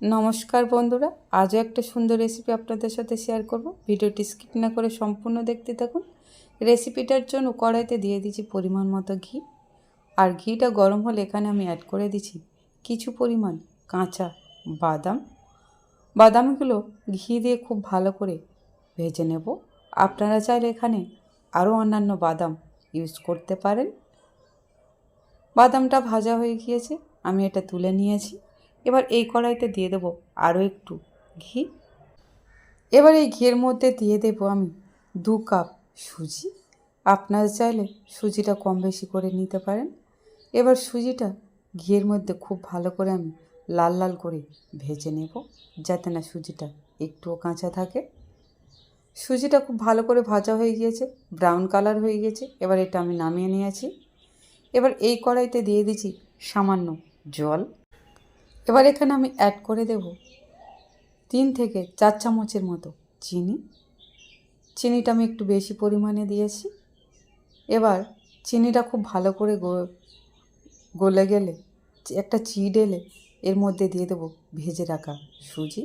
নমস্কার বন্ধুরা, আজও একটা সুন্দর রেসিপি আপনাদের সাথে শেয়ার করব। ভিডিওটি স্কিপ না করে সম্পূর্ণ দেখতে থাকুন। রেসিপিটার জন্য কড়াইতে দিয়ে দিচ্ছি পরিমাণ মতো ঘি। আর ঘিটা গরম হলে এখানে আমি অ্যাড করে দিচ্ছি কিছু পরিমাণ কাঁচা বাদাম। বাদামগুলো ঘি দিয়ে খুব ভালো করে ভেজে নেব। আপনারা চাইলে এখানে আরও অন্যান্য বাদাম ইউজ করতে পারেন। বাদামটা ভাজা হয়ে গিয়েছে, আমি এটা তুলে নিয়েছি। এবার এই কড়াইতে দিয়ে দেবো আরও একটু ঘি। এবার এই ঘিয়ের মধ্যে দিয়ে দেবো আমি দু কাপ সুজি। আপনারা চাইলে সুজিটা কম বেশি করে নিতে পারেন। এবার সুজিটা ঘিয়ের মধ্যে খুব ভালো করে আমি লাল লাল করে ভেজে নেব যাতে না সুজিটা একটুও কাঁচা থাকে। সুজিটা খুব ভালো করে ভাজা হয়ে গিয়েছে ব্রাউন কালার হয়ে গিয়েছে, এবার এটা আমি নামিয়ে নিয়েছি। এবার এই কড়াইতে দিয়ে দিচ্ছি সামান্য জল। এবার এখানে আমি অ্যাড করে দেব তিন থেকে চার চামচের মতো চিনি। চিনিটা আমি একটু বেশি পরিমাণে দিয়েছি। এবার চিনিটা খুব ভালো করে গলে গেলে, একটা চিড এলে এর মধ্যে দিয়ে দেবো ভেজে রাখা সুজি।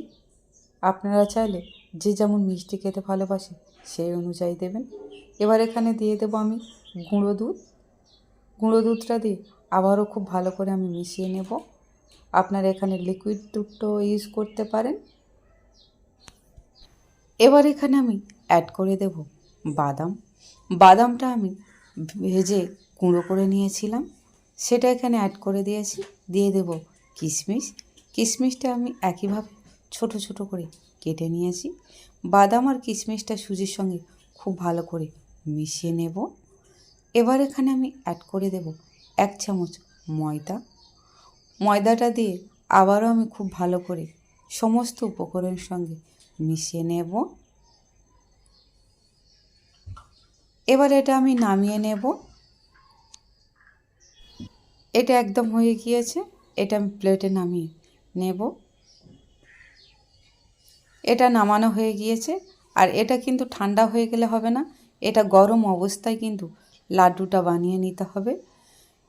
আপনারা চাইলে যে যেমন মিষ্টি খেতে ভালোবাসে সেই অনুযায়ী দেবেন। এবার এখানে দিয়ে দেবো আমি গুঁড়ো দুধ। গুঁড়ো দুধটা দিয়ে আবারও খুব ভালো করে আমি মিশিয়ে নেব। আপনারা এখানে লিকুইড দুধটাও ইউজ করতে পারেন। এবার এখানে আমি অ্যাড করে দেব বাদাম। বাদামটা আমি ভেজে গুঁড়ো করে নিয়েছিলাম। সেটা এখানে অ্যাড করে দিয়েছি। দিয়ে দেব কিশমিশ। কিশমিশটা আমি একইভাবে ছোট ছোট করে কেটে নিয়েছি। বাদাম আর কিশমিশটা সুজির সঙ্গে খুব ভালো করে মিশিয়ে নেব। এবার এখানে আমি অ্যাড করে দেব এক চামচ ময়দা। ময়দাটা দিয়ে আবারও আমি খুব ভালো করে সমস্ত উপকরণের সঙ্গে মিশিয়ে নেব। এবার এটা আমি নামিয়ে নেব। এটা একদম হয়ে গিয়েছে, এটা আমি প্লেটে নামিয়ে নেব। এটা নামানো হয়ে গিয়েছে, আর এটা কিন্তু ঠান্ডা হয়ে গেলে হবে না, এটা গরম অবস্থায় কিন্তু লাড্ডুটা বানিয়ে নিতে হবে।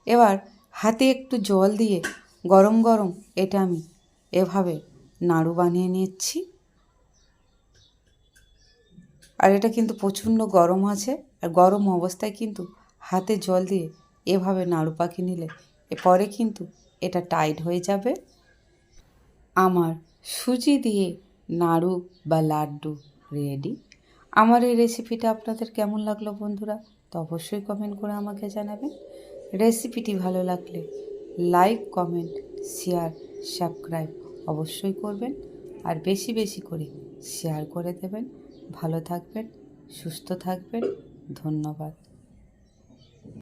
এবার হাতে একটু জল দিয়ে গরম গরম, এটা আমি এভাবে নাড়ু বানিয়ে নিচ্ছি। আর এটা কিন্তু প্রচণ্ড গরম আছে, আর গরম অবস্থায় কিন্তু হাতে জল দিয়ে এভাবে নাড়ু পাখি নিলে পরে কিন্তু এটা টাইট হয়ে যাবে। আমার সুজি দিয়ে নাড়ু বা লাড্ডু রেডি। আমার এই রেসিপিটা আপনাদের কেমন লাগল বন্ধুরা, তো অবশ্যই কমেন্ট করে আমাকে জানাবেন। রেসিপিটি ভালো লাগলে লাইক, কমেন্ট, শেয়ার, সাবস্ক্রাইব অবশ্যই করবেন আর বেশি বেশি করে শেয়ার করে দেবেন। ভালো থাকবেন, সুস্থ থাকবেন। ধন্যবাদ।